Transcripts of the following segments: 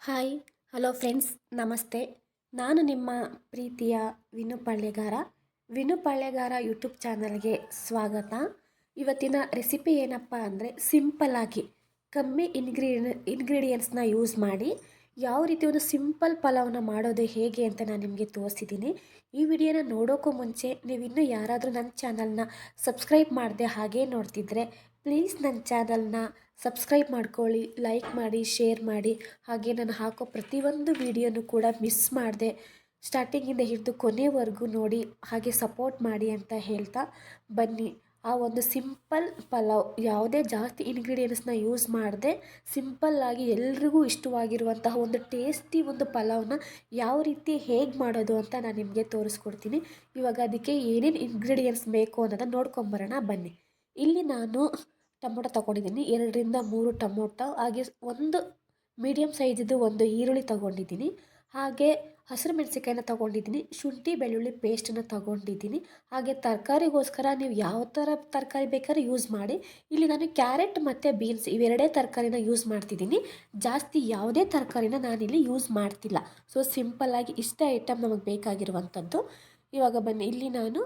Hi, hello friends, ನಮಸ್ತೆ. ನಾನು ನಿಮ್ಮ ಪ್ರೀತಿಯ ವಿನು ಪಾಳ್ಯಗಾರ ವಿನು ಪಾಳ್ಯಗಾರ ಯೂಟ್ಯೂಬ್ ಚಾನಲ್ಗೆ ಸ್ವಾಗತ. ಇವತ್ತಿನ ರೆಸಿಪಿ ಏನಪ್ಪ ಅಂದರೆ, ಸಿಂಪಲ್ಲಾಗಿ ಕಮ್ಮಿ ಇನ್ಗ್ರೀಡಿಯ ಇನ್ಗ್ರೀಡಿಯೆಂಟ್ಸ್ನ ಯೂಸ್ ಮಾಡಿ ಯಾವ ರೀತಿ ಒಂದು ಸಿಂಪಲ್ ಪಲಾವ್ನ ಮಾಡೋದು ಹೇಗೆ ಅಂತ ನಾನು ನಿಮಗೆ ತೋರಿಸಿದ್ದೀನಿ ಈ ವಿಡಿಯೋನ ನೋಡೋಕ್ಕೂ ಮುಂಚೆ ನೀವು ಇನ್ನೂ ಯಾರಾದರೂ ನನ್ನ ಚಾನಲ್ನ ಸಬ್ಸ್ಕ್ರೈಬ್ ಮಾಡದೆ ಹಾಗೇ ನೋಡ್ತಿದ್ರೆ ಪ್ಲೀಸ್ ನನ್ನ ಚಾನಲ್ನ ಸಬ್ಸ್ಕ್ರೈಬ್ ಮಾಡ್ಕೊಳ್ಳಿ, ಲೈಕ್ ಮಾಡಿ, ಶೇರ್ ಮಾಡಿ. ಹಾಗೆ ನಾನು ಹಾಕೋ ಪ್ರತಿಯೊಂದು ವಿಡಿಯೋನು ಕೂಡ ಮಿಸ್ ಮಾಡಿದೆ ಸ್ಟಾರ್ಟಿಂಗಿಂದ ಹಿಡಿದು ಕೊನೆವರೆಗೂ ನೋಡಿ ಹಾಗೆ ಸಪೋರ್ಟ್ ಮಾಡಿ ಅಂತ ಹೇಳ್ತಾ ಬನ್ನಿ. ಆ ಒಂದು ಸಿಂಪಲ್ ಪಲಾವ್ ಯಾವುದೇ ಜಾಸ್ತಿ ಇನ್ಗ್ರೀಡಿಯೆಂಟ್ಸ್ನ ಯೂಸ್ ಮಾಡದೆ ಸಿಂಪಲ್ಲಾಗಿ ಎಲ್ರಿಗೂ ಇಷ್ಟವಾಗಿರುವಂತಹ ಒಂದು ಟೇಸ್ಟಿ ಒಂದು ಪಲಾವ್ನ ಯಾವ ರೀತಿ ಹೇಗೆ ಮಾಡೋದು ಅಂತ ನಾನು ನಿಮಗೆ ತೋರಿಸ್ಕೊಡ್ತೀನಿ. ಇವಾಗ ಅದಕ್ಕೆ ಏನೇನು ಇಂಗ್ರೀಡಿಯೆಂಟ್ಸ್ ಬೇಕು ಅನ್ನೋದನ್ನು ನೋಡ್ಕೊಂಬರೋಣ, ಬನ್ನಿ. ಇಲ್ಲಿ ನಾನು ಟೊಮೊಟೊ ತೊಗೊಂಡಿದ್ದೀನಿ. ಎರಡರಿಂದ ಮೂರು ಟೊಮೊಟೊ, ಹಾಗೆ ಒಂದು ಮೀಡಿಯಮ್ ಸೈಜಿದ್ದು ಒಂದು ಈರುಳ್ಳಿ ತೊಗೊಂಡಿದ್ದೀನಿ. ಹಾಗೆ ಹಸಿರು ಮೆಣಸಿಕಾಯಿನ ತೊಗೊಂಡಿದ್ದೀನಿ, ಶುಂಠಿ, ಬೆಳ್ಳುಳ್ಳಿ ಪೇಸ್ಟನ್ನು ತೊಗೊಂಡಿದ್ದೀನಿ. ಹಾಗೆ ತರಕಾರಿಗೋಸ್ಕರ ನೀವು ಯಾವ ಥರ ತರಕಾರಿ ಬೇಕಾದ್ರೂ ಯೂಸ್ ಮಾಡಿ. ಇಲ್ಲಿ ನಾನು ಕ್ಯಾರೆಟ್ ಮತ್ತು ಬೀನ್ಸ್ ಇವೆರಡೇ ತರಕಾರಿನ ಯೂಸ್ ಮಾಡ್ತಿದ್ದೀನಿ. ಜಾಸ್ತಿ ಯಾವುದೇ ತರಕಾರಿನ ನಾನಿಲ್ಲಿ ಯೂಸ್ ಮಾಡ್ತಿಲ್ಲ. ಸೊ ಸಿಂಪಲ್ಲಾಗಿ ಇಷ್ಟೇ ಐಟಮ್ ನಮಗೆ ಬೇಕಾಗಿರುವಂಥದ್ದು. ಇವಾಗ ಬನ್ನಿ, ಇಲ್ಲಿ ನಾನು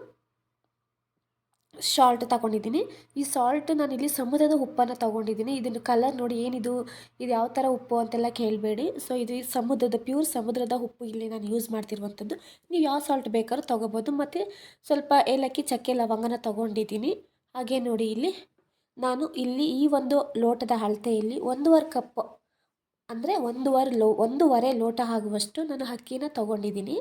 ಶಾಲ್ಟ್ ತಗೊಂಡಿದ್ದೀನಿ. ಈ ಸಾಲ್ಟ್ ನಾನಿಲ್ಲಿ ಸಮುದ್ರದ ಉಪ್ಪನ್ನು ತಗೊಂಡಿದ್ದೀನಿ. ಇದನ್ನು ಕಲರ್ ನೋಡಿ ಏನಿದು, ಇದು ಯಾವ ಥರ ಉಪ್ಪು ಅಂತೆಲ್ಲ ಕೇಳಬೇಡಿ. ಸೊ ಇದು ಸಮುದ್ರದ ಪ್ಯೂರ್ ಸಮುದ್ರದ ಉಪ್ಪು ಇಲ್ಲಿ ನಾನು ಯೂಸ್ ಮಾಡ್ತಿರುವಂಥದ್ದು. ನೀವು ಯಾವ ಸಾಲ್ಟ್ ಬೇಕಾದ್ರೂ ತೊಗೋಬೋದು. ಮತ್ತು ಸ್ವಲ್ಪ ಏಲಕ್ಕಿ, ಚಕ್ಕೆ, ಲವಂಗನ ತೊಗೊಂಡಿದ್ದೀನಿ. ಹಾಗೆ ನೋಡಿ ಇಲ್ಲಿ, ನಾನು ಇಲ್ಲಿ ಈ ಒಂದು ಲೋಟದ ಅಳತೆಯಲ್ಲಿ ಒಂದೂವರೆ ಕಪ್ ಅಂದರೆ ಒಂದೂವರೆ ಲೋ, ಒಂದೂವರೆ ಲೋಟ ಆಗುವಷ್ಟು ನಾನು ಅಕ್ಕಿನ ತೊಗೊಂಡಿದ್ದೀನಿ.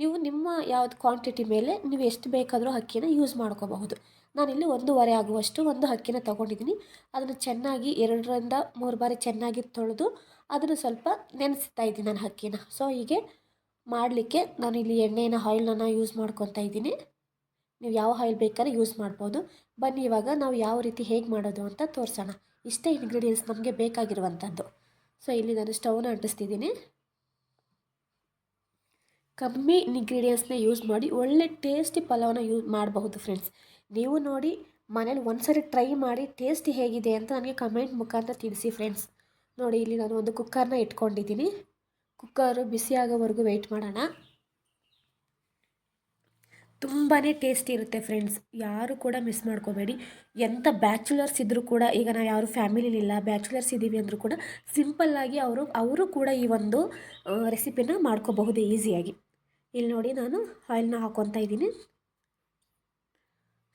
ನೀವು ನಿಮ್ಮ ಯಾವ್ದು ಕ್ವಾಂಟಿಟಿ ಮೇಲೆ ನೀವು ಎಷ್ಟು ಬೇಕಾದರೂ ಅಕ್ಕಿನ ಯೂಸ್ ಮಾಡ್ಕೋಬಹುದು. ನಾನಿಲ್ಲಿ ಒಂದೂವರೆ ಆಗುವಷ್ಟು ಒಂದು ಅಕ್ಕಿನ ತೊಗೊಂಡಿದ್ದೀನಿ. ಅದನ್ನು ಚೆನ್ನಾಗಿ ಎರಡರಿಂದ ಮೂರು ಬಾರಿ ಚೆನ್ನಾಗಿ ತೊಳೆದು ಅದನ್ನು ಸ್ವಲ್ಪ ನೆನೆಸ್ತಾ ಇದ್ದೀನಿ ನಾನು ಅಕ್ಕಿನ ಸೊ ಹೀಗೆ ಮಾಡಲಿಕ್ಕೆ ಇಲ್ಲಿ ಎಣ್ಣೆನ ಆಯಿಲನ್ನ ಯೂಸ್ ಮಾಡ್ಕೊತಾ ಇದ್ದೀನಿ. ನೀವು ಯಾವ ಆಯಿಲ್ ಬೇಕಾದ್ರೆ ಯೂಸ್ ಮಾಡ್ಬೋದು. ಬನ್ನಿ, ಇವಾಗ ನಾವು ಯಾವ ರೀತಿ ಹೇಗೆ ಮಾಡೋದು ಅಂತ ತೋರಿಸೋಣ. ಇಷ್ಟೇ ಇಂಗ್ರೀಡಿಯೆಂಟ್ಸ್ ನಮಗೆ ಬೇಕಾಗಿರುವಂಥದ್ದು. ಸೊ ಇಲ್ಲಿ ನಾನು ಸ್ಟವ್ನ ಅಂಟಿಸ್ತಿದ್ದೀನಿ. ಕಮ್ಮಿ ಇಂಗ್ರೀಡಿಯೆಂಟ್ಸ್ನ ಯೂಸ್ ಮಾಡಿ ಒಳ್ಳೆ ಟೇಸ್ಟಿ ಪಲಾವ್ನ ಯೂಸ್ ಮಾಡಬಹುದು ಫ್ರೆಂಡ್ಸ್ ನೀವು ನೋಡಿ ಮನೇಲಿ ಒಂದ್ಸರಿ ಟ್ರೈ ಮಾಡಿ ಟೇಸ್ಟ್ ಹೇಗಿದೆ ಅಂತ ನನಗೆ ಕಮೆಂಟ್ ಮುಖಾಂತರ ತಿಳಿಸಿ ಫ್ರೆಂಡ್ಸ್ ನೋಡಿ ಇಲ್ಲಿ ನಾನು ಒಂದು ಕುಕ್ಕರ್ನ ಇಟ್ಕೊಂಡಿದ್ದೀನಿ. ಕುಕ್ಕರು ಬಿಸಿ ಆಗೋವರೆಗೂ ವೆಯ್ಟ್ ಮಾಡೋಣ. ತುಂಬಾ ಟೇಸ್ಟಿ ಇರುತ್ತೆ ಫ್ರೆಂಡ್ಸ್ ಯಾರು ಕೂಡ ಮಿಸ್ ಮಾಡ್ಕೋಬೇಡಿ. ಎಂಥ ಬ್ಯಾಚುಲರ್ಸ್ ಇದ್ದರೂ ಕೂಡ, ಈಗ ನಾವು ಯಾರು ಫ್ಯಾಮಿಲಿಲಿಲ್ಲ ಬ್ಯಾಚುಲರ್ಸ್ ಇದ್ದೀವಿ ಅಂದರೂ ಕೂಡ ಸಿಂಪಲ್ಲಾಗಿ ಅವರು ಅವರು ಕೂಡ ಈ ಒಂದು ರೆಸಿಪಿನ ಮಾಡ್ಕೋಬಹುದು ಈಸಿಯಾಗಿ ಇಲ್ಲಿ ನೋಡಿ ನಾನು ಆಯಿಲ್ನ ಹಾಕ್ಕೊತಾ ಇದ್ದೀನಿ.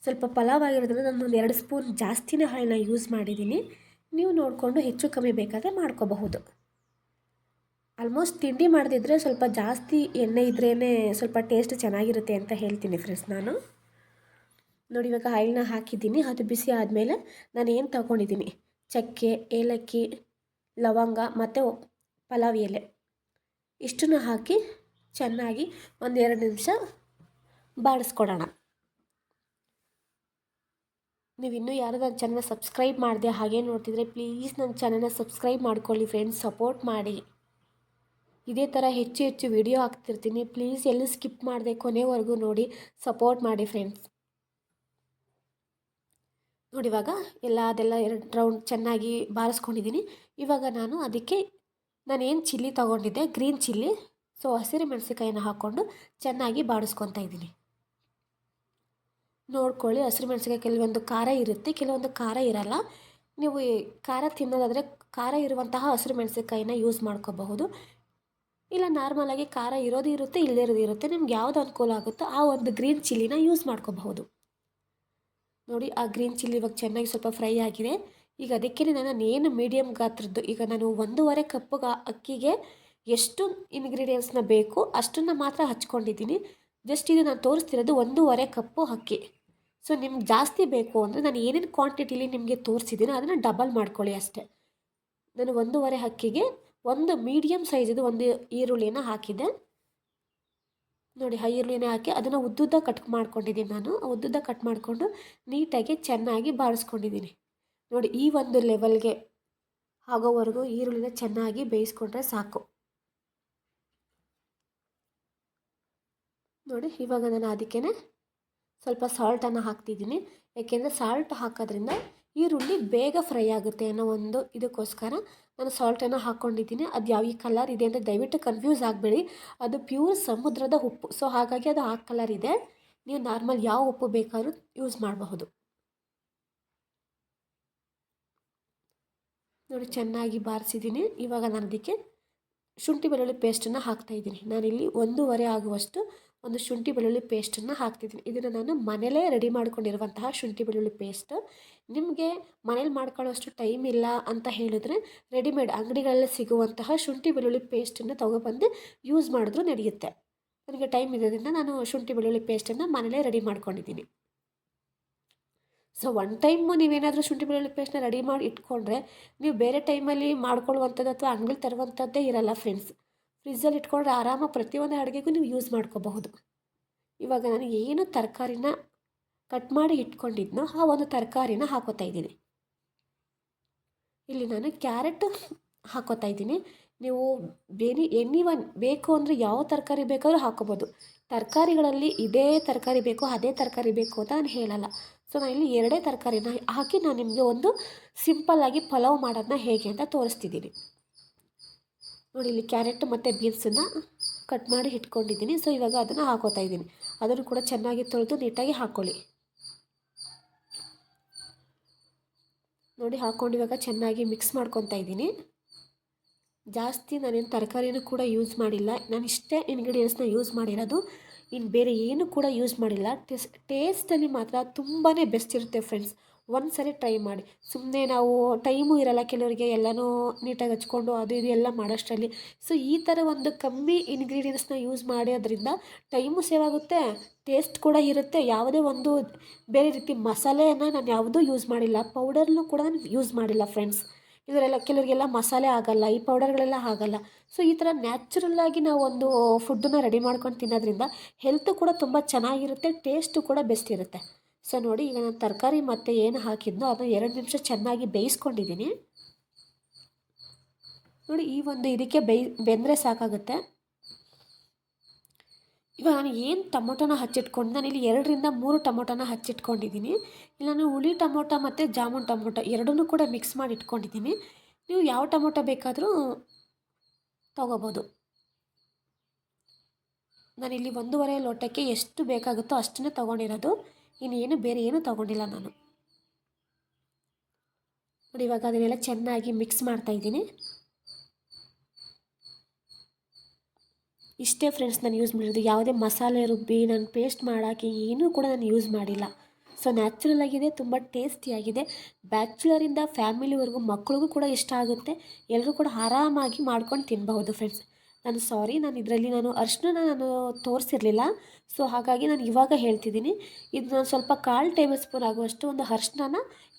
ಸ್ವಲ್ಪ ಪಲಾವ್ ಆಗಿರೋದ್ರಿಂದ ನಾನು ಎರಡು ಸ್ಪೂನ್ ಜಾಸ್ತಿನೇ ಆಯಿಲ್ನ ಯೂಸ್ ಮಾಡಿದ್ದೀನಿ. ನೀವು ನೋಡಿಕೊಂಡು ಹೆಚ್ಚು ಕಮ್ಮಿ ಬೇಕಾದರೆ ಮಾಡ್ಕೋಬಹುದು. ಆಲ್ಮೋಸ್ಟ್ ತಿಂಡಿ ಮಾಡದಿದ್ರೆ ಸ್ವಲ್ಪ ಜಾಸ್ತಿ ಎಣ್ಣೆ ಇದ್ರೇ ಸ್ವಲ್ಪ ಟೇಸ್ಟ್ ಚೆನ್ನಾಗಿರುತ್ತೆ ಅಂತ ಹೇಳ್ತೀನಿ ಫ್ರೆಂಡ್ಸ್ ನಾನು. ನೋಡಿ ಇವಾಗ ಆಯಿಲ್ನ ಹಾಕಿದ್ದೀನಿ. ಅದು ಬಿಸಿ ಆದಮೇಲೆ ನಾನು ಏನು ತಗೊಂಡಿದ್ದೀನಿ? ಚಕ್ಕೆ, ಏಲಕ್ಕಿ, ಲವಂಗ ಮತ್ತು ಪಲಾವ್ ಎಲೆ. ಇಷ್ಟನ್ನು ಹಾಕಿ ಚೆನ್ನಾಗಿ ಒಂದೆರಡು ನಿಮಿಷ ಬಾಡಿಸ್ಕೊಡೋಣ ನೀವು ಇನ್ನೂ ಯಾರು ನನ್ನ ಚಾನಲ್ನ ಸಬ್ಸ್ಕ್ರೈಬ್ ಮಾಡಿದೆ ಹಾಗೆ ನೋಡ್ತಿದ್ರೆ ಪ್ಲೀಸ್ ನನ್ನ ಚಾನಲ್ನ ಸಬ್ಸ್ಕ್ರೈಬ್ ಮಾಡ್ಕೊಳ್ಳಿ ಫ್ರೆಂಡ್ಸ್ ಸಪೋರ್ಟ್ ಮಾಡಿ. ಇದೇ ಥರ ಹೆಚ್ಚು ಹೆಚ್ಚು ವಿಡಿಯೋ ಹಾಕ್ತಿರ್ತೀನಿ. ಪ್ಲೀಸ್ ಎಲ್ಲೂ ಸ್ಕಿಪ್ ಮಾಡಿದೆ ಕೊನೆವರೆಗೂ ನೋಡಿ ಸಪೋರ್ಟ್ ಮಾಡಿ ಫ್ರೆಂಡ್ಸ್ ನೋಡಿ ಇವಾಗ ಎಲ್ಲ ಅದೆಲ್ಲ ಎರಡು ರೌಂಡ್ ಚೆನ್ನಾಗಿ ಬಾರಿಸ್ಕೊಂಡಿದ್ದೀನಿ ಇವಾಗ ನಾನು ಅದಕ್ಕೆ ನಾನೇನು ಚಿಲ್ಲಿ ತೊಗೊಂಡಿದ್ದೆ? ಗ್ರೀನ್ ಚಿಲ್ಲಿ ಸೊ ಹಸಿರು ಮೆಣಸಿಕಾಯಿನ ಹಾಕ್ಕೊಂಡು ಚೆನ್ನಾಗಿ ಬಾಡಿಸ್ಕೊತಾ ಇದ್ದೀನಿ. ನೋಡ್ಕೊಳ್ಳಿ, ಹಸಿರು ಮೆಣಸಿಕಾಯಿ ಕೆಲವೊಂದು ಖಾರ ಇರುತ್ತೆ, ಕೆಲವೊಂದು ಖಾರ ಇರಲ್ಲ. ನೀವು ಖಾರ ತಿನ್ನೋದಾದರೆ ಖಾರ ಇರುವಂತಹ ಹಸಿರು ಮೆಣಸಿಕಾಯಿನ ಯೂಸ್ ಮಾಡ್ಕೋಬಹುದು. ಇಲ್ಲ ನಾರ್ಮಲಾಗಿ ಖಾರ ಇರೋದು ಇರುತ್ತೆ ಇಲ್ಲದೇ ಇರೋದು ಇರುತ್ತೆ, ನಿಮ್ಗೆ ಯಾವುದು ಅನುಕೂಲ ಆಗುತ್ತೋ ಆ ಒಂದು ಗ್ರೀನ್ ಚಿಲ್ಲಿನ ಯೂಸ್ ಮಾಡ್ಕೋಬಹುದು. ನೋಡಿ, ಆ ಗ್ರೀನ್ ಚಿಲ್ಲಿ ಇವಾಗ ಚೆನ್ನಾಗಿ ಸ್ವಲ್ಪ ಫ್ರೈ ಆಗಿದೆ. ಈಗ ಅದಕ್ಕೆ ನಾನು ಏನು ಮೀಡಿಯಮ್ ಗಾತ್ರದ್ದು, ಈಗ ನಾನು ಒಂದೂವರೆ ಕಪ್ಪು ಅಕ್ಕಿಗೆ ಎಷ್ಟು ಇನ್ಗ್ರೀಡಿಯೆಂಟ್ಸ್ನ ಬೇಕು ಅಷ್ಟನ್ನು ಮಾತ್ರ ಹಚ್ಕೊಂಡಿದ್ದೀನಿ. ಜಸ್ಟ್ ಇದು ನಾನು ತೋರಿಸ್ತಿರೋದು ಒಂದೂವರೆ ಕಪ್ಪು ಅಕ್ಕಿ. ಸೊ ನಿಮ್ಗೆ ಜಾಸ್ತಿ ಬೇಕು ಅಂದರೆ ನಾನು ಏನೇನು ಕ್ವಾಂಟಿಟಿಲಿ ನಿಮಗೆ ತೋರಿಸಿದ್ದೀನೋ ಅದನ್ನು ಡಬಲ್ ಮಾಡ್ಕೊಳ್ಳಿ ಅಷ್ಟೇ. ನಾನು ಒಂದೂವರೆ ಅಕ್ಕಿಗೆ ಒಂದು ಮೀಡಿಯಮ್ ಸೈಜಿದು ಒಂದು ಈರುಳ್ಳಿನ ಹಾಕಿದ್ದೆ ನೋಡಿ, ಆ ಈರುಳ್ಳಿನ ಹಾಕಿ ಅದನ್ನು ಉದ್ದುದ್ದ ಕಟ್ ಮಾಡ್ಕೊಂಡಿದ್ದೀನಿ ನಾನು. ಉದ್ದುದ್ದ ಕಟ್ ಮಾಡಿಕೊಂಡು ನೀಟಾಗಿ ಚೆನ್ನಾಗಿ ಬಾರಿಸ್ಕೊಂಡಿದ್ದೀನಿ. ನೋಡಿ, ಈ ಒಂದು ಲೆವೆಲ್ಗೆ ಆಗೋವರೆಗೂ ಈರುಳ್ಳಿನ ಚೆನ್ನಾಗಿ ಬೇಯಿಸ್ಕೊಂಡ್ರೆ ಸಾಕು. ನೋಡಿ, ಇವಾಗ ನಾನು ಅದಕ್ಕೇ ಸ್ವಲ್ಪ ಸಾಲ್ಟನ್ನು ಹಾಕ್ತಿದ್ದೀನಿ. ಯಾಕೆಂದರೆ ಸಾಲ್ಟ್ ಹಾಕೋದ್ರಿಂದ ಈರುಳ್ಳಿ ಬೇಗ ಫ್ರೈ ಆಗುತ್ತೆ ಅನ್ನೋ ಒಂದು ಇದಕ್ಕೋಸ್ಕರ ನಾನು ಸಾಲ್ಟನ್ನು ಹಾಕ್ಕೊಂಡಿದ್ದೀನಿ ಅದು ಯಾವ ಈ ಕಲರ್ ಇದೆ ಅಂತ ದಯವಿಟ್ಟು ಕನ್ಫ್ಯೂಸ್ ಆಗಬೇಡಿ. ಅದು ಪ್ಯೂರ್ ಸಮುದ್ರದ ಉಪ್ಪು. ಸೊ ಹಾಗಾಗಿ ಅದು ಆ ಕಲರ್ ಇದೆ. ನೀವು ನಾರ್ಮಲ್ ಯಾವ ಉಪ್ಪು ಬೇಕಾದರೂ ಯೂಸ್ ಮಾಡಬಹುದು. ನೋಡಿ, ಚೆನ್ನಾಗಿ ಬಾರಿಸಿದ್ದೀನಿ. ಇವಾಗ ನಾನು ಅದಕ್ಕೆ ಶುಂಠಿ ಬೆಳ್ಳುಳ್ಳಿ ಪೇಸ್ಟನ್ನು ಹಾಕ್ತಾಯಿದ್ದೀನಿ ನಾನಿಲ್ಲಿ ಒಂದೂವರೆ ಆಗುವಷ್ಟು ಒಂದು ಶುಂಠಿ ಬೆಳ್ಳುಳ್ಳಿ ಪೇಸ್ಟನ್ನು ಹಾಕ್ತಿದ್ದೀನಿ ಇದನ್ನು ನಾನು ಮನೇಲೇ ರೆಡಿ ಮಾಡ್ಕೊಂಡಿರುವಂತಹ ಶುಂಠಿ ಬೆಳ್ಳುಳ್ಳಿ ಪೇಸ್ಟ್. ನಿಮಗೆ ಮನೇಲಿ ಮಾಡ್ಕೊಳ್ಳೋಷ್ಟು ಟೈಮ್ ಇಲ್ಲ ಅಂತ ಹೇಳಿದ್ರೆ ರೆಡಿಮೇಡ್ ಅಂಗಡಿಗಳಲ್ಲಿ ಸಿಗುವಂತಹ ಶುಂಠಿ ಬೆಳ್ಳುಳ್ಳಿ ಪೇಸ್ಟನ್ನು ತೊಗೊಬಂದು ಯೂಸ್ ಮಾಡಿದ್ರೂ ನಡೆಯುತ್ತೆ. ನನಗೆ ಟೈಮ್ ಇರೋದ್ರಿಂದ ನಾನು ಶುಂಠಿ ಬೆಳ್ಳುಳ್ಳಿ ಪೇಸ್ಟನ್ನು ಮನೇಲೇ ರೆಡಿ ಮಾಡ್ಕೊಂಡಿದ್ದೀನಿ. ಸೊ ಒನ್ ಟೈಮು ನೀವೇನಾದರೂ ಶುಂಠಿ ಬೆಳ್ಳುಳ್ಳಿ ಪೇಸ್ಟ್ನ ರೆಡಿ ಮಾಡಿ ಇಟ್ಕೊಂಡ್ರೆ, ನೀವು ಬೇರೆ ಟೈಮಲ್ಲಿ ಮಾಡ್ಕೊಳ್ಳುವಂಥದ್ದು ಅಥವಾ ಅಂಗಡಿ ತರುವಂಥದ್ದೇ ಇರಲ್ಲ ಫ್ರೆಂಡ್ಸ್ ಫ್ರಿಜ್ಜಲ್ಲಿ ಇಟ್ಕೊಂಡ್ರೆ ಆರಾಮಾಗಿ ಪ್ರತಿಯೊಂದು ಅಡುಗೆಗೂ ನೀವು ಯೂಸ್ ಮಾಡ್ಕೋಬಹುದು. ಇವಾಗ ನಾನು ಏನು ತರಕಾರಿನ ಕಟ್ ಮಾಡಿ ಇಟ್ಕೊಂಡಿದ್ನೋ ಆ ಒಂದು ತರಕಾರಿನ ಹಾಕೋತಾ ಇದ್ದೀನಿ. ಇಲ್ಲಿ ನಾನು ಕ್ಯಾರೆಟ್ ಹಾಕೋತಾ ಇದ್ದೀನಿ. ನೀವು ಬೇನಿ ಎನಿ ಒನ್, ಬೇಕು ಅಂದರೆ ಯಾವ ತರಕಾರಿ ಬೇಕಾದರೂ ಹಾಕೋಬೋದು ತರಕಾರಿಗಳಲ್ಲಿ ಇದೇ ತರಕಾರಿ ಬೇಕು, ಅದೇ ತರಕಾರಿ ಬೇಕು ಅಂತ ನಾನು ಹೇಳಲ್ಲ. ಸೊ ನಾನು ಇಲ್ಲಿ ಎರಡೇ ತರಕಾರಿನ ಹಾಕಿ ನಾನು ನಿಮಗೆ ಒಂದು ಸಿಂಪಲ್ಲಾಗಿ ಪಲಾವ್ ಮಾಡೋದನ್ನ ಹೇಗೆ ಅಂತ ತೋರಿಸ್ತಿದ್ದೀನಿ. ನೋಡಿ ಇಲ್ಲಿ ಕ್ಯಾರೆಟ್ ಮತ್ತು ಬೀನ್ಸನ್ನು ಕಟ್ ಮಾಡಿ ಇಟ್ಕೊಂಡಿದ್ದೀನಿ. ಸೊ ಇವಾಗ ಅದನ್ನು ಹಾಕೋತಾ ಇದ್ದೀನಿ. ಅದನ್ನು ಕೂಡ ಚೆನ್ನಾಗಿ ತೊಳೆದು ನೀಟಾಗಿ ಹಾಕ್ಕೊಳ್ಳಿ ನೋಡಿ ಹಾಕ್ಕೊಂಡು ಇವಾಗ ಚೆನ್ನಾಗಿ ಮಿಕ್ಸ್ ಮಾಡ್ಕೊತಾ ಇದ್ದೀನಿ. ಜಾಸ್ತಿ ನಾನೇನು ತರಕಾರಿನೂ ಕೂಡ ಯೂಸ್ ಮಾಡಿಲ್ಲ. ನಾನು ಇಷ್ಟೇ ಇಂಗ್ರೀಡಿಯೆಂಟ್ಸ್ನ ಯೂಸ್ ಮಾಡಿರೋದು ಇನ್ನು ಬೇರೆ ಏನು ಕೂಡ ಯೂಸ್ ಮಾಡಿಲ್ಲ. ಟೇಸ್ ಟೇಸ್ಟಲ್ಲಿ ಮಾತ್ರ ತುಂಬಾ ಬೆಸ್ಟ್ ಇರುತ್ತೆ ಫ್ರೆಂಡ್ಸ್ ಒಂದು ಸರಿ ಟ್ರೈ ಮಾಡಿ. ಸುಮ್ಮನೆ ನಾವು ಟೈಮು ಇರಲ್ಲ ಕೆಲವರಿಗೆ, ಎಲ್ಲನೂ ನೀಟಾಗಿ ಹಚ್ಕೊಂಡು ಅದು ಇದು ಎಲ್ಲ ಮಾಡೋಷ್ಟರಲ್ಲಿ. ಸೊ ಈ ಥರ ಒಂದು ಕಮ್ಮಿ ಇಂಗ್ರೀಡಿಯೆಂಟ್ಸ್ನ ಯೂಸ್ ಮಾಡೋದ್ರಿಂದ ಟೈಮು ಸೇವ್ ಆಗುತ್ತೆ ಟೇಸ್ಟ್ ಕೂಡ ಇರುತ್ತೆ. ಯಾವುದೇ ಒಂದು ಬೇರೆ ರೀತಿ ಮಸಾಲೆಯನ್ನು ನಾನು ಯಾವುದೂ ಯೂಸ್ ಮಾಡಿಲ್ಲ. ಪೌಡರ್ನು ಕೂಡ ನಾನು ಯೂಸ್ ಮಾಡಿಲ್ಲ ಫ್ರೆಂಡ್ಸ್ ಇದರೆಲ್ಲ ಕೆಲವರಿಗೆಲ್ಲ ಮಸಾಲೆ ಆಗಲ್ಲ, ಈ ಪೌಡರ್ಗಳೆಲ್ಲ ಆಗಲ್ಲ. ಸೊ ಈ ಥರ ನ್ಯಾಚುರಲ್ಲಾಗಿ ನಾವು ಒಂದು ಫುಡ್ಡನ್ನ ರೆಡಿ ಮಾಡ್ಕೊಂಡು ತಿನ್ನೋದ್ರಿಂದ ಹೆಲ್ತು ಕೂಡ ತುಂಬ ಚೆನ್ನಾಗಿರುತ್ತೆ ಟೇಸ್ಟು ಕೂಡ ಬೆಸ್ಟ್ ಇರುತ್ತೆ. ಸೊ ನೋಡಿ, ಈಗ ನಾನು ತರಕಾರಿ ಮತ್ತು ಏನು ಹಾಕಿದ್ನೋ ಅದನ್ನು ಎರಡು ನಿಮಿಷ ಚೆನ್ನಾಗಿ ಬೇಯಿಸ್ಕೊಂಡಿದ್ದೀನಿ. ನೋಡಿ, ಈ ಒಂದು ಇದಕ್ಕೆ ಬೇಯ್, ಬೆಂದರೆ ಸಾಕಾಗುತ್ತೆ. ಇವಾಗ ನಾನು ಏನು ಟೊಮೊಟೊನ ಹಚ್ಚಿಟ್ಕೊಂಡು ಇಲ್ಲಿ ಎರಡರಿಂದ ಮೂರು ಟೊಮೊಟೊನ ಹಚ್ಚಿಟ್ಕೊಂಡಿದ್ದೀನಿ ಇಲ್ಲ ನಾನು ಹುಳಿ ಟೊಮೊಟೊ ಮತ್ತು ಜಾಮೂನ್ ಟೊಮೊಟೊ ಎರಡನ್ನೂ ಕೂಡ ಮಿಕ್ಸ್ ಮಾಡಿ ಇಟ್ಕೊಂಡಿದ್ದೀನಿ ನೀವು ಯಾವ ಟೊಮೊಟೊ ಬೇಕಾದರೂ ತೊಗೋಬೋದು. ನಾನಿಲ್ಲಿ ಒಂದೂವರೆ ಲೋಟಕ್ಕೆ ಎಷ್ಟು ಬೇಕಾಗುತ್ತೋ ಅಷ್ಟನ್ನೇ ತೊಗೊಂಡಿರೋದು. ಇನ್ನೇನು ಬೇರೆ ಏನೂ ತೊಗೊಂಡಿಲ್ಲ ನಾನು. ನೋಡಿ ಇವಾಗ ಅದನ್ನೆಲ್ಲ ಚೆನ್ನಾಗಿ ಮಿಕ್ಸ್ ಮಾಡ್ತಾಯಿದ್ದೀನಿ ಇಷ್ಟೇ ಫ್ರೆಂಡ್ಸ್ ನಾನು ಯೂಸ್ ಮಾಡಿರೋದು. ಯಾವುದೇ ಮಸಾಲೆ ರುಬ್ಬಿ, ನಾನು ಪೇಸ್ಟ್ ಮಾಡೋಕ್ಕೆ ಏನೂ ಕೂಡ ನಾನು ಯೂಸ್ ಮಾಡಿಲ್ಲ. ಸೊ ನ್ಯಾಚುರಲ್ ಆಗಿದೆ, ತುಂಬ ಟೇಸ್ಟಿಯಾಗಿದೆ ಬ್ಯಾಚುಲರಿಂದ ಫ್ಯಾಮಿಲಿವರೆಗೂ ಮಕ್ಕಳಿಗೂ ಕೂಡ ಇಷ್ಟ ಆಗುತ್ತೆ. ಎಲ್ಲರೂ ಕೂಡ ಆರಾಮಾಗಿ ಮಾಡ್ಕೊಂಡು ತಿನ್ನಬಹುದು ಫ್ರೆಂಡ್ಸ್ ನಾನು ಸಾರಿ, ನಾನು ಇದರಲ್ಲಿ ನಾನು ಅರ್ಶಿನ ನಾನು ತೋರಿಸಿರಲಿಲ್ಲ. ಸೊ ಹಾಗಾಗಿ ನಾನು ಇವಾಗ ಹೇಳ್ತಿದ್ದೀನಿ. ಇದು ನಾನು ಸ್ವಲ್ಪ ಕಾಲು ಟೇಬಲ್ ಸ್ಪೂನ್ ಆಗುವಷ್ಟು ಒಂದು ಅರ್ಶಿನ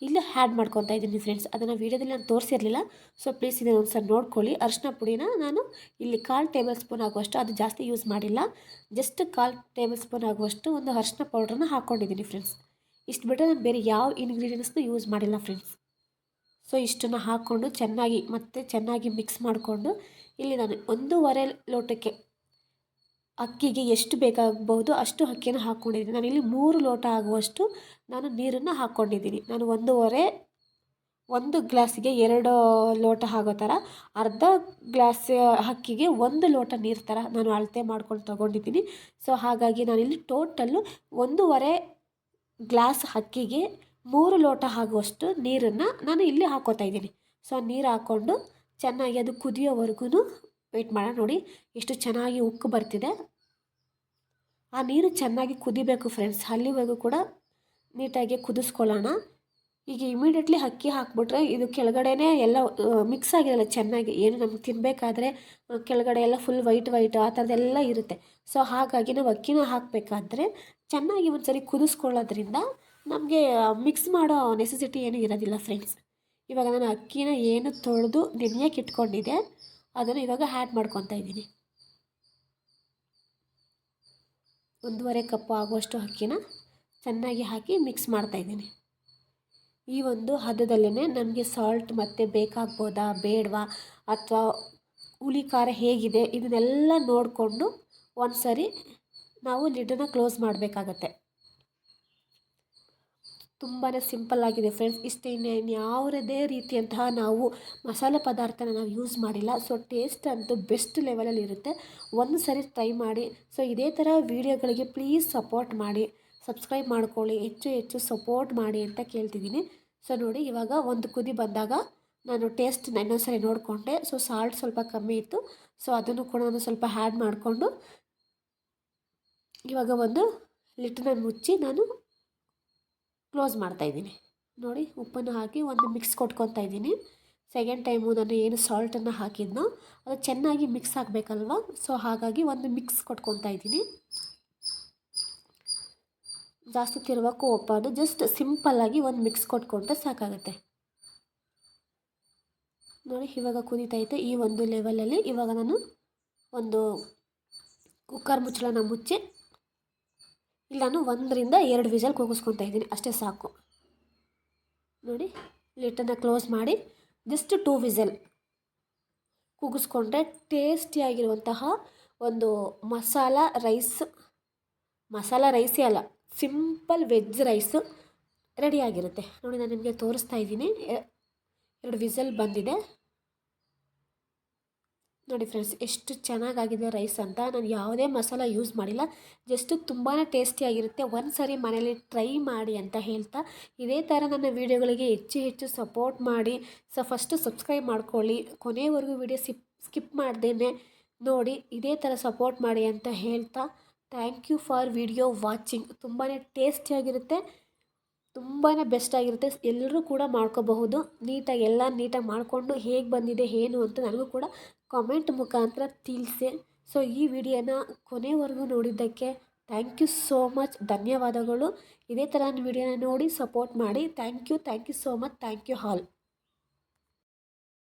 ಇಲ್ಲಿ ಹ್ಯಾಡ್ ಮಾಡ್ಕೊತಾ ಇದ್ದೀನಿ ಫ್ರೆಂಡ್ಸ್ ಅದನ್ನು ವೀಡಿಯೋದಲ್ಲಿ ನಾನು ತೋರಿಸಿರಲಿಲ್ಲ. ಸೊ ಪ್ಲೀಸ್ ಇದನ್ನು ಒಂದು ಸಲ ನೋಡ್ಕೊಳ್ಳಿ. ಅರ್ಶಿನ ಪುಡಿನ ನಾನು ಇಲ್ಲಿ ಕಾಲು ಟೇಬಲ್ ಸ್ಪೂನ್ ಆಗುವಷ್ಟು ಅದು ಜಾಸ್ತಿ ಯೂಸ್ ಮಾಡಿಲ್ಲ. ಜಸ್ಟ್ ಕಾಲು ಟೇಬಲ್ ಸ್ಪೂನ್ ಆಗುವಷ್ಟು ಒಂದು ಅರ್ಶಿನ ಪೌಡ್ರನ್ನ ಹಾಕ್ಕೊಂಡಿದ್ದೀನಿ ಫ್ರೆಂಡ್ಸ್ ಇಷ್ಟು ಬಿಟ್ಟರೆ ನಾನು ಬೇರೆ ಯಾವ ಇಂಗ್ರೀಡಿಯೆಂಟ್ಸ್ನೂ ಯೂಸ್ ಮಾಡಿಲ್ಲ ಫ್ರೆಂಡ್ಸ್ ಸೊ ಇಷ್ಟನ್ನು ಹಾಕ್ಕೊಂಡು ಚೆನ್ನಾಗಿ ಮತ್ತೆ ಚೆನ್ನಾಗಿ ಮಿಕ್ಸ್ ಮಾಡಿಕೊಂಡು ಇಲ್ಲಿ ನಾನು ಒಂದೂವರೆ ಲೋಟಕ್ಕೆ ಅಕ್ಕಿಗೆ ಎಷ್ಟು ಬೇಕಾಗಬಹುದು ಅಷ್ಟು ಅಕ್ಕಿಯನ್ನು ಹಾಕ್ಕೊಂಡಿದ್ದೀನಿ. ನಾನಿಲ್ಲಿ ಮೂರು ಲೋಟ ಆಗುವಷ್ಟು ನಾನು ನೀರನ್ನು ಹಾಕ್ಕೊಂಡಿದ್ದೀನಿ. ನಾನು ಒಂದೂವರೆ, ಒಂದು ಗ್ಲಾಸಿಗೆ ಎರಡು ಲೋಟ ಆಗೋ ಥರ, ಅರ್ಧ ಗ್ಲಾಸ್ ಅಕ್ಕಿಗೆ ಒಂದು ಲೋಟ ನೀರು ಥರ ನಾನು ಅಳತೆ ಮಾಡ್ಕೊಂಡು ತೊಗೊಂಡಿದ್ದೀನಿ. ಸೊ, ಹಾಗಾಗಿ ನಾನಿಲ್ಲಿ ಟೋಟಲ್ಲು ಒಂದೂವರೆ ಗ್ಲಾಸ್ ಅಕ್ಕಿಗೆ ಮೂರು ಲೋಟ ಆಗುವಷ್ಟು ನೀರನ್ನು ನಾನು ಇಲ್ಲಿ ಹಾಕೋತಾ ಇದ್ದೀನಿ. ಸೊ, ನೀರು ಹಾಕ್ಕೊಂಡು ಚೆನ್ನಾಗಿ ಅದು ಕುದಿಯೋವರೆಗೂ ವೆಯ್ಟ್ ಮಾಡೋಣ ನೋಡಿ ಎಷ್ಟು ಚೆನ್ನಾಗಿ ಉಕ್ಕು ಬರ್ತಿದೆ. ಆ ನೀರು ಚೆನ್ನಾಗಿ ಕುದಿಬೇಕು ಫ್ರೆಂಡ್ಸ್ ಅಲ್ಲಿವರೆಗೂ ಕೂಡ ನೀಟಾಗಿ ಕುದಿಸ್ಕೊಳ್ಳೋಣ. ಈಗ ಇಮಿಡಿಯೇಟ್ಲಿ ಅಕ್ಕಿ ಹಾಕ್ಬಿಟ್ರೆ ಇದು ಕೆಳಗಡೆನೇ ಎಲ್ಲ ಮಿಕ್ಸ್ ಆಗಿರಲ್ಲ ಚೆನ್ನಾಗಿ, ಏನು ನಮ್ಗೆ ತಿನ್ನಬೇಕಾದ್ರೆ ಕೆಳಗಡೆ ಎಲ್ಲ ಫುಲ್ ವೈಟ್ ವೈಟ್ ಆ ಥರದ್ದೆಲ್ಲ ಇರುತ್ತೆ. ಸೊ ಹಾಗಾಗಿ ನಾವು ಅಕ್ಕಿನ ಹಾಕಬೇಕಾದ್ರೆ ಚೆನ್ನಾಗಿ ಒಂದು ಸರಿ ಕುದಿಸ್ಕೊಳ್ಳೋದ್ರಿಂದ ನಮಗೆ ಮಿಕ್ಸ್ ಮಾಡೋ ನೆಸೆಸಿಟಿ ಏನೂ ಇರೋದಿಲ್ಲ ಫ್ರೆಂಡ್ಸ್ ಇವಾಗ ನಾನು ಅಕ್ಕಿನ ಏನು ತೊಳೆದು ನೆನೆಯಕ್ಕೆ ಇಟ್ಕೊಂಡಿದ್ದೆ, ಅದನ್ನು ಇವಾಗ ಹ್ಯಾಡ್ ಮಾಡ್ಕೊತಾ ಇದ್ದೀನಿ. ಒಂದೂವರೆ ಕಪ್ಪು ಆಗುವಷ್ಟು ಅಕ್ಕಿನ ಚೆನ್ನಾಗಿ ಹಾಕಿ ಮಿಕ್ಸ್ ಮಾಡ್ತಾಯಿದ್ದೀನಿ ಈ ಒಂದು ಹದದಲ್ಲೇ ನಮಗೆ ಸಾಲ್ಟ್ ಮತ್ತು ಬೇಕಾಗ್ಬೋದಾ, ಬೇಡವಾ, ಅಥವಾ ಹುಳಿ ಖಾರ ಹೇಗಿದೆ, ಇದನ್ನೆಲ್ಲ ನೋಡಿಕೊಂಡು ಒಂದು ಸರಿ ನಾವು ಲಿಡ್ಡನ್ನು ಕ್ಲೋಸ್ ಮಾಡಬೇಕಾಗತ್ತೆ. ತುಂಬಾ ಸಿಂಪಲ್ ಆಗಿದೆ ಫ್ರೆಂಡ್ಸ್. ಇಷ್ಟೇ ಇನ್ನೇನು ಯಾವುದೇ ರೀತಿಯಂತಹ ನಾವು ಮಸಾಲೆ ಪದಾರ್ಥನ ನಾವು ಯೂಸ್ ಮಾಡಿಲ್ಲ. ಸೊ, ಟೇಸ್ಟ್ ಅಂತೂ ಬೆಸ್ಟ್ ಲೆವೆಲಲ್ಲಿ ಇರುತ್ತೆ. ಒಂದು ಸರಿ ಟ್ರೈ ಮಾಡಿ. ಸೊ, ಇದೇ ಥರ ವೀಡಿಯೋಗಳಿಗೆ ಪ್ಲೀಸ್ ಸಪೋರ್ಟ್ ಮಾಡಿ. ಸಬ್ಸ್ಕ್ರೈಬ್ ಮಾಡ್ಕೊಳ್ಳಿ. ಹೆಚ್ಚು ಹೆಚ್ಚು ಸಪೋರ್ಟ್ ಮಾಡಿ ಅಂತ ಕೇಳ್ತಿದ್ದೀನಿ. ಸೊ, ನೋಡಿ, ಇವಾಗ ಒಂದು ಕುದಿ ಬಂದಾಗ ನಾನು ಟೇಸ್ಟ್ ಇನ್ನೊಂದ್ಸರಿ ನೋಡಿಕೊಂಡೆ. ಸೊ ಸಾಲ್ಟ್ ಸ್ವಲ್ಪ ಕಮ್ಮಿ ಇತ್ತು. ಸೊ, ಅದನ್ನು ಕೂಡ ನಾನು ಸ್ವಲ್ಪ ಹ್ಯಾಡ್ ಮಾಡಿಕೊಂಡು ಇವಾಗ ಒಂದು ಲಿಟ್ನ ಮುಚ್ಚಿ ನಾನು ಕ್ಲೋಸ್ ಮಾಡ್ತಾಯಿದ್ದೀನಿ ನೋಡಿ, ಉಪ್ಪನ್ನು ಹಾಕಿ ಒಂದು ಮಿಕ್ಸ್ ಕೊಟ್ಕೊತಾ ಇದ್ದೀನಿ. ಸೆಕೆಂಡ್ ಟೈಮು ನಾನು ಏನು ಸಾಲ್ಟನ್ನು ಹಾಕಿದ್ನೋ, ಅದು ಚೆನ್ನಾಗಿ ಮಿಕ್ಸ್ ಹಾಕಬೇಕಲ್ವ ಸೊ ಹಾಗಾಗಿ ಒಂದು ಮಿಕ್ಸ್ ಕೊಟ್ಕೊತಾ ಇದ್ದೀನಿ. ಜಾಸ್ತಿ ತಿರುವಕ್ಕೂ ಅದು ಜಸ್ಟ್ ಸಿಂಪಲ್ಲಾಗಿ ಒಂದು ಮಿಕ್ಸ್ ಕೊಟ್ಕೊಂಡ್ರೆ ಸಾಕಾಗುತ್ತೆ. ನೋಡಿ, ಇವಾಗ ಕುದೀತೈತೆ ಈ ಒಂದು ಲೆವೆಲಲ್ಲಿ ಇವಾಗ ನಾನು ಒಂದು ಕುಕ್ಕರ್ ಮುಚ್ಚಳನ ಮುಚ್ಚಿ ಇಲ್ಲಿ ನಾನು ಒಂದರಿಂದ ಎರಡು ವಿಸಲ್ ಕೂಗಿಸ್ಕೊತಾ ಇದ್ದೀನಿ. ಅಷ್ಟೇ ಸಾಕು. ನೋಡಿ, ಲಿಟ್ಟನ್ನು ಕ್ಲೋಸ್ ಮಾಡಿ ಜಸ್ಟ್ ಟೂ ವಿಸಲ್ ಕೂಗಿಸ್ಕೊಂಡ್ರೆ ಟೇಸ್ಟಿಯಾಗಿರುವಂತಹ ಒಂದು ಮಸಾಲ ರೈಸ್ ಮಸಾಲ ರೈಸೇ ಅಲ್ಲ ಸಿಂಪಲ್ ವೆಜ್ ರೈಸು ರೆಡಿಯಾಗಿರುತ್ತೆ ನೋಡಿ, ನಾನು ನಿಮಗೆ ತೋರಿಸ್ತಾ ಇದ್ದೀನಿ. ಎರಡು ವಿಸಲ್ ಬಂದಿದೆ. ನೋಡಿ ಫ್ರೆಂಡ್ಸ್ ಎಷ್ಟು ಚೆನ್ನಾಗಾಗಿದೆ ರೈಸ್ ಅಂತ. ನಾನು ಯಾವುದೇ ಮಸಾಲ ಯೂಸ್ ಮಾಡಿಲ್ಲ. ಜಸ್ಟ್ ತುಂಬಾ ಟೇಸ್ಟಿಯಾಗಿರುತ್ತೆ ಒಂದು ಸರಿ ಮನೇಲಿ ಟ್ರೈ ಮಾಡಿ ಅಂತ ಹೇಳ್ತಾ, ಇದೇ ಥರ ನನ್ನ ವೀಡಿಯೋಗಳಿಗೆ ಹೆಚ್ಚು ಹೆಚ್ಚು ಸಪೋರ್ಟ್ ಮಾಡಿ. ಸೊ ಫಸ್ಟು ಸಬ್ಸ್ಕ್ರೈಬ್ ಮಾಡ್ಕೊಳ್ಳಿ. ಕೊನೆವರೆಗೂ ವೀಡಿಯೋ ಸಿಪ್ ಸ್ಕಿಪ್ ಮಾಡ್ದೇನೆ ನೋಡಿ, ಇದೇ ಥರ ಸಪೋರ್ಟ್ ಮಾಡಿ ಅಂತ ಹೇಳ್ತಾ. Thank you for video watching ತುಂಬಾ ಟೇಸ್ಟಿಯಾಗಿರುತ್ತೆ ತುಂಬಾ ಬೆಸ್ಟಾಗಿರುತ್ತೆ ಎಲ್ಲರೂ ಕೂಡ ಮಾಡ್ಕೋಬಹುದು. ನೀಟಾಗಿ ಎಲ್ಲ ನೀಟಾಗಿ ಮಾಡಿಕೊಂಡು ಹೇಗೆ ಬಂದಿದೆ, ಏನು ಅಂತ ನನಗೂ ಕೂಡ ಕಾಮೆಂಟ್ ಮುಖಾಂತರ ತಿಳಿಸಿ. ಸೊ ಈ ವಿಡಿಯೋನ ಕೊನೆವರೆಗೂ ನೋಡಿದ್ದಕ್ಕೆ ಥ್ಯಾಂಕ್ ಯು ಸೋ ಮಚ್ ಧನ್ಯವಾದಗಳು. ಇದೇ ಥರ ವಿಡಿಯೋನ ನೋಡಿ ಸಪೋರ್ಟ್ ಮಾಡಿ. Thank you thank you so much thank you all